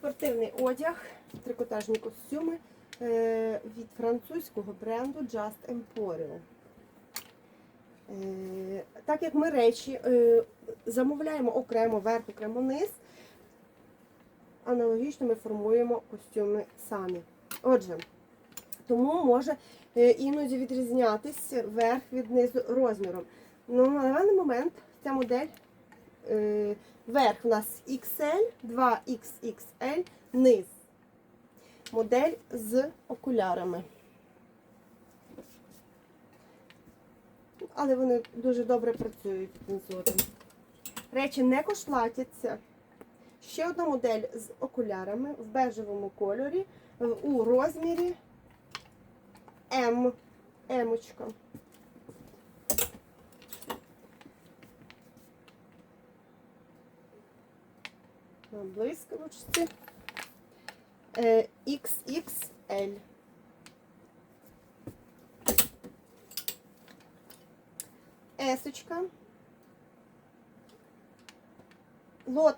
Спортивний одяг, трикотажні костюми е, від французького бренду Just Emporio. Е, Так як ми речі е, замовляємо окремо верх, окремо низ, аналогічно ми формуємо костюми самі. Отже, тому може іноді відрізнятися верх від низу розміром. Ну, на даний момент ця модель верх у нас XL, 2XXL, низ. Модель з окулярами. Але вони дуже добре працюють одним. Речі не кошлатяться. Ще одна модель з окулярами в бежевому кольорі е, у розмірі М. Емочка. На блискавочці. Е, XXL. Есочка. Лот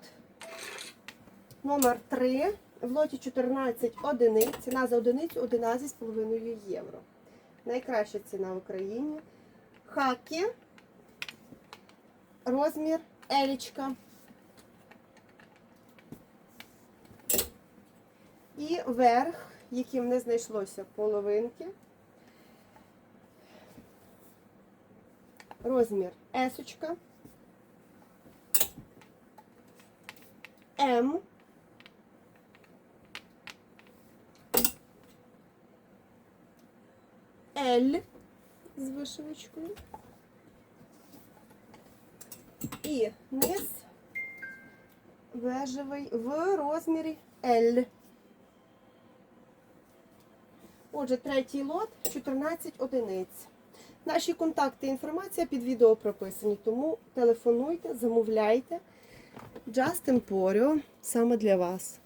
номер 3. В лоті 14 одиниць. Ціна за одиницю 11,5 євро. Найкраща ціна в Україні. Хаки. Розмір елічка. І верх, яким не знайшлося половинки. Розмір есочка. М. Л з вишивочкою. І низ бежевий в розмірі L. Отже, третій лот 14 одиниць. Наші контакти і інформація під відео прописані, тому телефонуйте, замовляйте. Джастин Поріо саме для вас.